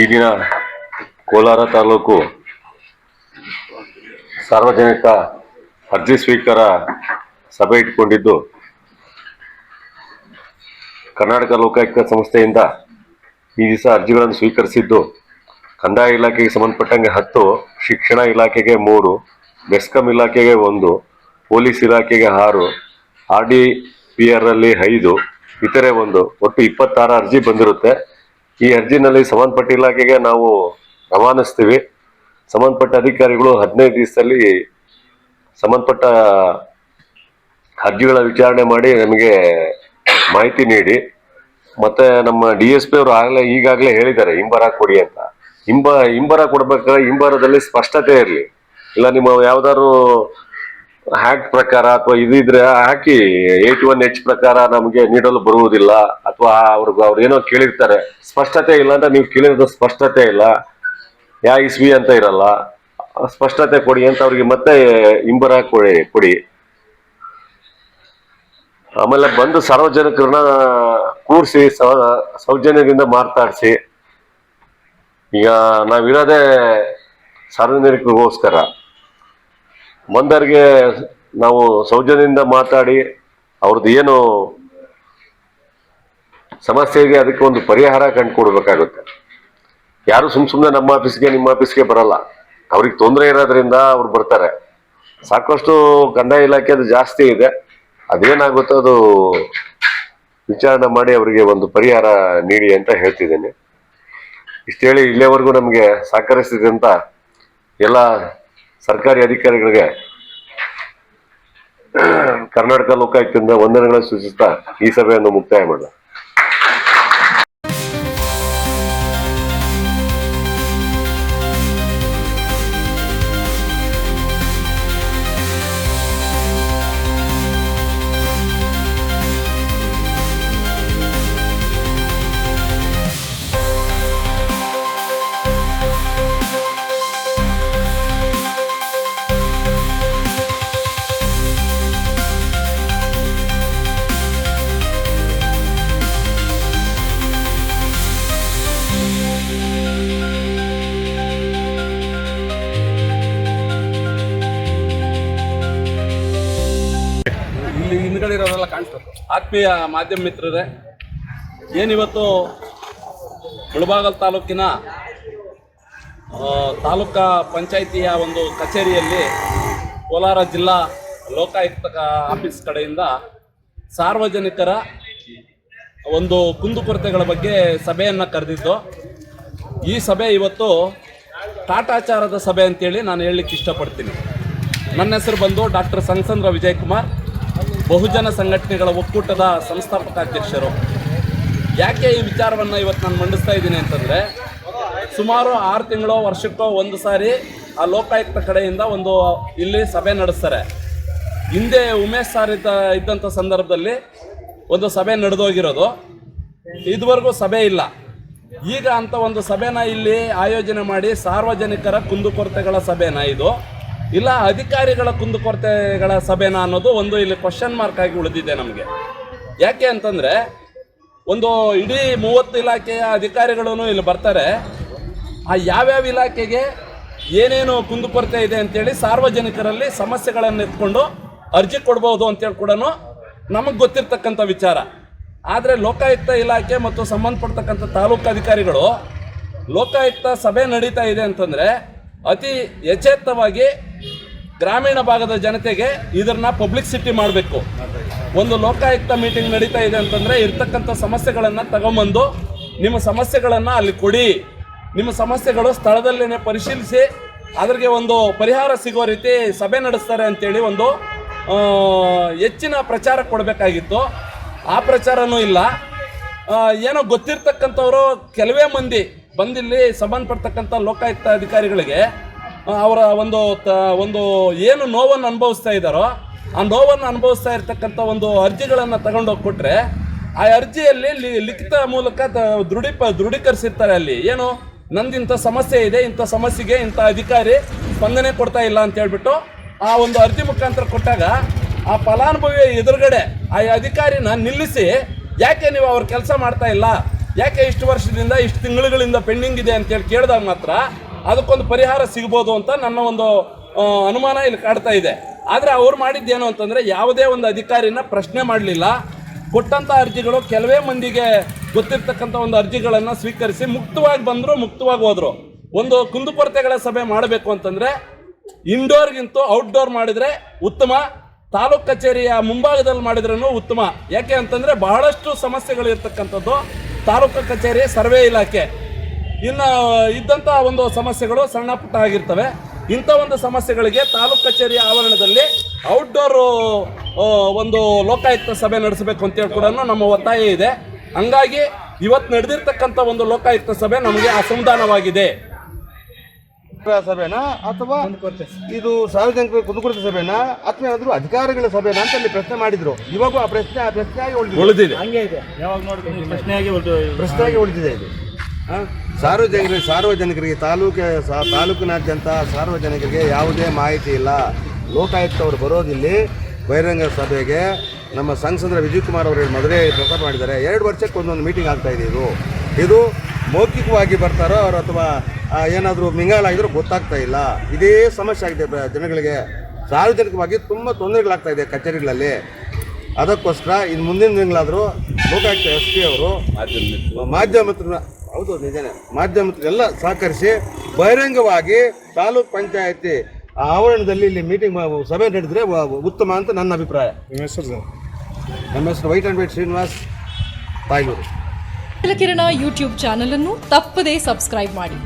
ಈ ದಿನ ಕೋಲಾರ ತಾಲೂಕು ಸಾರ್ವಜನಿಕ ಅರ್ಜಿ ಸ್ವೀಕಾರ ಸಭೆ ಇಟ್ಕೊಂಡಿದ್ದು. ಕರ್ನಾಟಕ ಲೋಕಾಯುಕ್ತ ಸಂಸ್ಥೆಯಿಂದ ಈ ದಿವಸ ಅರ್ಜಿಗಳನ್ನು ಸ್ವೀಕರಿಸಿದ್ದು. ಕಂದಾಯ ಇಲಾಖೆಗೆ ಸಂಬಂಧಪಟ್ಟಂಗೆ ಹತ್ತು, ಶಿಕ್ಷಣ ಇಲಾಖೆಗೆ ಮೂರು, ಬೆಸ್ಕಾಂ ಇಲಾಖೆಗೆ ಒಂದು, ಪೊಲೀಸ್ ಇಲಾಖೆಗೆ ಆರು, ಆರ್ ಡಿ ಪಿ ಆರ್ ಅಲ್ಲಿ ಐದು, ಇತರೆ ಒಂದು. ಒಟ್ಟು ಇಪ್ಪತ್ತಾರು ಅರ್ಜಿ ಬಂದಿರುತ್ತೆ. ಈ ಅರ್ಜಿನಲ್ಲಿ ಸಂಬಂಧಪಟ್ಟ ಇಲಾಖೆಗೆ ನಾವು ರವಾನಿಸ್ತೀವಿ. ಸಂಬಂಧಪಟ್ಟ ಅಧಿಕಾರಿಗಳು ಹದಿನೈದು ದಿವಸದಲ್ಲಿ ಸಂಬಂಧಪಟ್ಟ ಅರ್ಜಿಗಳ ವಿಚಾರಣೆ ಮಾಡಿ ನಮಗೆ ಮಾಹಿತಿ ನೀಡಿ. ಮತ್ತೆ ನಮ್ಮ ಡಿ ಎಸ್ ಪಿ ಅವರು ಆಗಲೇ ಈಗಾಗಲೇ ಹೇಳಿದ್ದಾರೆ, ಹಿಂಬರ ಕೊಡಿ ಅಂತ. ಹಿಂಬ, ಹಿಂಬರ ಕೊಡ್ಬೇಕಾದ್ರೆ ಹಿಂಬರದಲ್ಲಿ ಸ್ಪಷ್ಟತೆ ಇರಲಿ. ಇಲ್ಲ, ನಿಮ್ಮ ಯಾವ್ದಾದ್ರು ಹ್ಯಾಕ್ ಪ್ರಕಾರ ಅಥವಾ ಇದಿದ್ರೆ ಹಾಕಿ ಏಟ್ ಒನ್ ಎಚ್ ಪ್ರಕಾರ ನಮಗೆ ನೀಡಲು ಬರುವುದಿಲ್ಲ. ಅಥವಾ ಅವ್ರಿಗೆ ಅವ್ರು ಏನೋ ಕೇಳಿರ್ತಾರೆ. ಸ್ಪಷ್ಟತೆ ಇಲ್ಲ ಅಂತ ನೀವು ಕೇಳಿರೋದು ಸ್ಪಷ್ಟತೆ ಇಲ್ಲ. ಯಾ ಇಸ್ವಿ ಅಂತ ಇರಲ್ಲ. ಸ್ಪಷ್ಟತೆ ಕೊಡಿ ಅಂತ ಅವ್ರಿಗೆ ಮತ್ತೆ ಇಂಬರ ಕೊಡಿ ಕೊಡಿ. ಆಮೇಲೆ ಬಂದು ಸಾರ್ವಜನಿಕರನ್ನ ಕೂರಿಸಿ ಸೌಜನ್ಯದಿಂದ ಮಾತಾಡಿಸಿ ಈಗ ನಾವಿರೋದೇ ಸಾರ್ವಜನಿಕರಿಗೋಸ್ಕರ. ಬಂದವ್ರಿಗೆ ನಾವು ಸೌಜನ್ಯದಿಂದ ಮಾತಾಡಿ ಅವ್ರದ್ದು ಏನು ಸಮಸ್ಯೆಗೆ ಅದಕ್ಕೆ ಒಂದು ಪರಿಹಾರ ಕಂಡುಕೊಡ್ಬೇಕಾಗುತ್ತೆ. ಯಾರು ಸುಮ್ ಸುಮ್ಮನೆ ನಮ್ಮ ಆಫೀಸ್ಗೆ, ನಿಮ್ಮ ಆಫೀಸ್ಗೆ ಬರಲ್ಲ. ಅವ್ರಿಗೆ ತೊಂದರೆ ಇರೋದ್ರಿಂದ ಅವ್ರು ಬರ್ತಾರೆ. ಸಾಕಷ್ಟು ಕಂದಾಯ ಇಲಾಖೆದು ಜಾಸ್ತಿ ಇದೆ. ಅದೇನಾಗುತ್ತೋ ಅದು ವಿಚಾರಣೆ ಮಾಡಿ ಅವರಿಗೆ ಒಂದು ಪರಿಹಾರ ನೀಡಿ ಅಂತ ಹೇಳ್ತಿದ್ದೇನೆ. ಇಷ್ಟು ಹೇಳಿ ಇಲ್ಲಿಯವರೆಗೂ ನಮಗೆ ಸಹಕರಿಸಿದಂತ ಎಲ್ಲ ಸರ್ಕಾರಿ ಅಧಿಕಾರಿಗಳಿಗೆ ಕರ್ನಾಟಕ ಲೋಕಾಯುಕ್ತದಿಂದ ವಂದನೆಗಳನ್ನು ಸೂಚಿಸ್ತಾ ಈ ಸಭೆಯನ್ನು ಮುಕ್ತಾಯ ಮಾಡೋಣ ಇರೋರೆಲ್ಲ ಕಾಣಿಸ್ಬೇಕು ಆತ್ಮೀಯ ಮಾಧ್ಯಮ ಮಿತ್ರರೇ, ಏನಿವತ್ತು ಮುಳಬಾಗಲ್ ತಾಲೂಕಿನ ತಾಲೂಕಾ ಪಂಚಾಯಿತಿಯ ಒಂದು ಕಚೇರಿಯಲ್ಲಿ ಕೋಲಾರ ಜಿಲ್ಲಾ ಲೋಕಾಯುಕ್ತ ಆಫೀಸ್ ಕಡೆಯಿಂದ ಸಾರ್ವಜನಿಕರ ಒಂದು ಕುಂದುಕೊರತೆಗಳ ಬಗ್ಗೆ ಸಭೆಯನ್ನು ಕರೆದಿದ್ದು, ಈ ಸಭೆ ಇವತ್ತು ಟಾಟಾಚಾರದ ಸಭೆ ಅಂತೇಳಿ ನಾನು ಹೇಳಲಿಕ್ಕೆ ಇಷ್ಟಪಡ್ತೀನಿ. ನನ್ನ ಹೆಸರು ಬಂದು ಡಾಕ್ಟರ್ ಸಂಗಸಂದ್ರ ವಿಜಯಕುಮಾರ್. ಬಹುಜನ ಸಂಘಟನೆಗಳ ಒಕ್ಕೂಟದ ಸಂಸ್ಥಾಪಕ ಅಧ್ಯಕ್ಷರು. ಯಾಕೆ ಈ ವಿಚಾರವನ್ನು ಇವತ್ತು ನಾನು ಮಂಡಿಸ್ತಾ ಇದ್ದೀನಿ ಅಂತಂದರೆ, ಸುಮಾರು ಆರು ತಿಂಗಳು ವರ್ಷಕ್ಕೋ ಒಂದು ಸಾರಿ ಆ ಲೋಕಾಯುಕ್ತ ಕಡೆಯಿಂದ ಒಂದು ಇಲ್ಲಿ ಸಭೆ ನಡೆಸ್ತಾರೆ. ಹಿಂದೆ ಉಮೇಶ್ ಸಾರ್ ಇದ್ದ ಇದ್ದಂಥ ಸಂದರ್ಭದಲ್ಲಿ ಒಂದು ಸಭೆ ನಡೆದೋಗಿರೋದು. ಇದುವರೆಗೂ ಸಭೆ ಇಲ್ಲ. ಈಗ ಅಂತ ಒಂದು ಸಭೆನ ಇಲ್ಲಿ ಆಯೋಜನೆ ಮಾಡಿ ಸಾರ್ವಜನಿಕರ ಕುಂದುಕೊರತೆಗಳ ಸಭೆನ ಇದು. ಇಲ್ಲ, ಅಧಿಕಾರಿಗಳ ಕುಂದುಕೊರತೆಗಳ ಸಭೆನ ಅನ್ನೋದು ಒಂದು ಇಲ್ಲಿ ಕ್ವಶನ್ ಮಾರ್ಕ್ ಆಗಿ ಉಳಿದಿದೆ ನಮಗೆ. ಯಾಕೆ ಅಂತಂದರೆ, ಒಂದು ಇಡೀ ಮೂವತ್ತು ಇಲಾಖೆಯ ಅಧಿಕಾರಿಗಳೂ ಇಲ್ಲಿ ಬರ್ತಾರೆ. ಆ ಯಾವ್ಯಾವ ಇಲಾಖೆಗೆ ಏನೇನು ಕುಂದುಕೊರತೆ ಇದೆ ಅಂತೇಳಿ ಸಾರ್ವಜನಿಕರಲ್ಲಿ ಸಮಸ್ಯೆಗಳನ್ನು ಎತ್ಕೊಂಡು ಅರ್ಜಿ ಕೊಡ್ಬೋದು ಅಂತೇಳಿ ಕೂಡ ನಮಗೆ ಗೊತ್ತಿರ್ತಕ್ಕಂಥ ವಿಚಾರ. ಆದರೆ ಲೋಕಾಯುಕ್ತ ಇಲಾಖೆ ಮತ್ತು ಸಂಬಂಧಪಡ್ತಕ್ಕಂಥ ತಾಲೂಕು ಅಧಿಕಾರಿಗಳು ಲೋಕಾಯುಕ್ತ ಸಭೆ ನಡೀತಾ ಇದೆ ಅಂತಂದರೆ ಅತಿ ಯಥೇಚ್ಛವಾಗಿ ಗ್ರಾಮೀಣ ಭಾಗದ ಜನತೆಗೆ ಇದನ್ನ ಪಬ್ಲಿಸಿಟಿ ಮಾಡಬೇಕು. ಒಂದು ಲೋಕಾಯುಕ್ತ ಮೀಟಿಂಗ್ ನಡೀತಾ ಇದೆ ಅಂತಂದರೆ ಇರ್ತಕ್ಕಂಥ ಸಮಸ್ಯೆಗಳನ್ನು ತಗೊಂಬಂದು ನಿಮ್ಮ ಸಮಸ್ಯೆಗಳನ್ನು ಅಲ್ಲಿ ಕೊಡಿ. ನಿಮ್ಮ ಸಮಸ್ಯೆಗಳು ಸ್ಥಳದಲ್ಲೇ ಪರಿಶೀಲಿಸಿ, ಅದ್ರಿಗೆ ಒಂದು ಪರಿಹಾರ ಸಿಗೋ ರೀತಿ ಸಭೆ ನಡೆಸ್ತಾರೆ ಅಂತೇಳಿ ಒಂದು ಹೆಚ್ಚಿನ ಪ್ರಚಾರ ಕೊಡಬೇಕಾಗಿತ್ತು. ಆ ಪ್ರಚಾರನೂ ಇಲ್ಲ. ಏನೋ ಗೊತ್ತಿರ್ತಕ್ಕಂಥವ್ರು ಕೆಲವೇ ಮಂದಿ ಬಂದಿಲ್ಲಿ ಸಂಬಂಧಪಡ್ತಕ್ಕಂಥ ಲೋಕಾಯುಕ್ತ ಅಧಿಕಾರಿಗಳಿಗೆ ಅವರ ಒಂದು ಒಂದು ಏನು ನೋವನ್ನು ಅನುಭವಿಸ್ತಾ ಇದ್ದಾರೋ, ಆ ನೋವನ್ನು ಅನುಭವಿಸ್ತಾ ಇರ್ತಕ್ಕಂಥ ಒಂದು ಅರ್ಜಿಗಳನ್ನು ತಗೊಂಡೋಗಿ ಕೊಟ್ಟರೆ ಆ ಅರ್ಜಿಯಲ್ಲಿ ಲಿಖಿತ ಮೂಲಕ ದೃಢೀಪ, ದೃಢೀಕರಿಸಿರ್ತಾರೆ ಅಲ್ಲಿ. ಏನು? ನಂದು ಇಂಥ ಸಮಸ್ಯೆ ಇದೆ, ಇಂಥ ಸಮಸ್ಯೆಗೆ ಇಂಥ ಅಧಿಕಾರಿ ಸ್ಪಂದನೆ ಕೊಡ್ತಾ ಇಲ್ಲ ಅಂತ ಹೇಳ್ಬಿಟ್ಟು, ಆ ಒಂದು ಅರ್ಜಿ ಮುಖಾಂತರ ಕೊಟ್ಟಾಗ, ಆ ಫಲಾನುಭವಿಯ ಎದುರುಗಡೆ ಆ ಅಧಿಕಾರಿನ ನಿಲ್ಲಿಸಿ, ಯಾಕೆ ನೀವು ಅವ್ರ ಕೆಲಸ ಮಾಡ್ತಾ ಇಲ್ಲ? ಯಾಕೆ ಇಷ್ಟು ವರ್ಷದಿಂದ, ಇಷ್ಟು ತಿಂಗಳುಗಳಿಂದ ಪೆಂಡಿಂಗ್ ಇದೆ? ಅಂತೇಳಿ ಕೇಳಿದಾಗ ಮಾತ್ರ ಅದಕ್ಕೊಂದು ಪರಿಹಾರ ಸಿಗ್ಬೋದು ಅಂತ ನನ್ನ ಒಂದು ಅನುಮಾನ ಇಲ್ಲಿ ಕಾಡ್ತಾ ಇದೆ. ಆದರೆ ಅವ್ರು ಮಾಡಿದ್ದೇನು ಅಂತಂದರೆ ಯಾವುದೇ ಒಂದು ಅಧಿಕಾರಿನ ಪ್ರಶ್ನೆ ಮಾಡಲಿಲ್ಲ. ಕೊಟ್ಟಂಥ ಅರ್ಜಿಗಳು ಕೆಲವೇ ಮಂದಿಗೆ ಗೊತ್ತಿರ್ತಕ್ಕಂಥ ಒಂದು ಅರ್ಜಿಗಳನ್ನು ಸ್ವೀಕರಿಸಿ ಮುಕ್ತವಾಗಿ ಬಂದರು, ಮುಕ್ತವಾಗಿ ಹೋದರು. ಒಂದು ಕುಂದುಕೊರತೆಗಳ ಸಭೆ ಮಾಡಬೇಕು ಅಂತಂದರೆ ಇಂಡೋರ್ಗಿಂತ ಔಟ್ಡೋರ್ ಮಾಡಿದರೆ ಉತ್ತಮ, ತಾಲೂಕ್ ಕಚೇರಿಯ ಮುಂಭಾಗದಲ್ಲಿ ಮಾಡಿದ್ರೂ ಉತ್ತಮ. ಯಾಕೆ ಅಂತಂದರೆ ಬಹಳಷ್ಟು ಸಮಸ್ಯೆಗಳು ಇರ್ತಕ್ಕಂಥದ್ದು ತಾಲೂಕು ಕಚೇರಿ, ಸರ್ವೆ ಇಲಾಖೆ. ಇನ್ನು ಇದ್ದಂಥ ಒಂದು ಸಮಸ್ಯೆಗಳು ಸಣ್ಣ ಪುಟ್ಟ ಆಗಿರ್ತವೆ. ಇಂಥ ಒಂದು ಸಮಸ್ಯೆಗಳಿಗೆ ತಾಲೂಕ್ ಕಚೇರಿಯ ಆವರಣದಲ್ಲಿ ಔಟ್ಡೋರ್ ಒಂದು ಲೋಕಾಯುಕ್ತ ಸಭೆ ನಡೆಸಬೇಕು ಅಂತೇಳಿ ಕೂಡ ನಮ್ಮ ಒತ್ತಾಯ ಇದೆ. ಹಂಗಾಗಿ ಇವತ್ತು ನಡೆದಿರ್ತಕ್ಕಂಥ ಒಂದು ಲೋಕಾಯುಕ್ತ ಸಭೆ ನಮಗೆ ಅಸಂಧಾನವಾಗಿದೆ. ಸಭೆನಾ ಅಥವಾ ಇದು ಸಾರ್ವಜನಿಕ ಕುಂದುಕೊರತೆ ಸಭೆನಾ ಅಥವಾ ಏನಾದ್ರು ಅಧಿಕಾರಿಗಳ ಸಭೆನಾ ಅಂತ ಅಲ್ಲಿ ಪ್ರಶ್ನೆ ಮಾಡಿದ್ರು. ಇವಾಗ ಆ ಪ್ರಶ್ನೆ ಆ ಪ್ರಶ್ನೆಯಾಗಿ ಉಳಿದಿದೆ. ಉಳಿದಿದೆ. ಹಂಗೆ ಇದೆ. ಯಾವಾಗ ನೋಡಿ ಪ್ರಶ್ನೆಯಾಗಿ ಪ್ರಶ್ನೆಯಾಗಿ ಉಳಿದಿದೆ ಇದು? ಸಾರ್ವಜನಿಕರಿಗೆ ಸಾರ್ವಜನಿಕರಿಗೆ ತಾಲೂಕು ತಾಲೂಕಿನಾದ್ಯಂತ ಸಾರ್ವಜನಿಕರಿಗೆ ಯಾವುದೇ ಮಾಹಿತಿ ಇಲ್ಲ. ಲೋಕಾಯುಕ್ತ ಅವರು ಬರೋದಿಲ್ಲಿ ಬಹಿರಂಗ ಸಭೆಗೆ ನಮ್ಮ ಸಂಸದರ ವಿಜಯ್ ಕುಮಾರ್ ಅವರು ಮದುವೆ ಪ್ರಕಟ ಮಾಡಿದ್ದಾರೆ. ಎರಡು ವರ್ಷಕ್ಕೆ ಒಂದೊಂದು ಮೀಟಿಂಗ್ ಆಗ್ತಾ ಇದೆ ಇದು. ಇದು ಮೌಖಿಕವಾಗಿ ಬರ್ತಾರೋ ಅವರು ಅಥವಾ ಏನಾದರೂ ಮಿಂಗಾಲಾಗಿದ್ರೂ ಗೊತ್ತಾಗ್ತಾ ಇಲ್ಲ. ಇದೇ ಸಮಸ್ಯೆ ಆಗಿದೆ ಜನಗಳಿಗೆ. ಸಾರ್ವಜನಿಕವಾಗಿ ತುಂಬ ತೊಂದರೆಗಳಾಗ್ತಾ ಇದೆ ಕಚೇರಿಗಳಲ್ಲಿ. ಅದಕ್ಕೋಸ್ಕರ ಇನ್ನು ಮುಂದಿನ ತಿಂಗಳಾದರೂ ಲೋಕಾಯುಕ್ತ ಎಸ್ ಪಿ ಅವರು ಮಾಧ್ಯಮತ್ರನ ಹೌದು ನಿಜನೇ. ಮಾಧ್ಯಮಲ್ಲ ಸಹಕರಿಸಿ ಬಹಿರಂಗವಾಗಿ ತಾಲೂಕ್ ಪಂಚಾಯತಿ ಆವರಣದಲ್ಲಿ ಇಲ್ಲಿ ಮೀಟಿಂಗ್ ಸಭೆ ನಡೆದ್ರೆ ಉತ್ತಮ ಅಂತ ನನ್ನ ಅಭಿಪ್ರಾಯ. ನಮ್ಮ ಹೆಸರು white and white Srinivas Thayluru. Kirana YouTube ಚಾನಲನ್ನು ತಪ್ಪದೇ ಸಬ್ಸ್ಕ್ರೈಬ್ ಮಾಡಿ.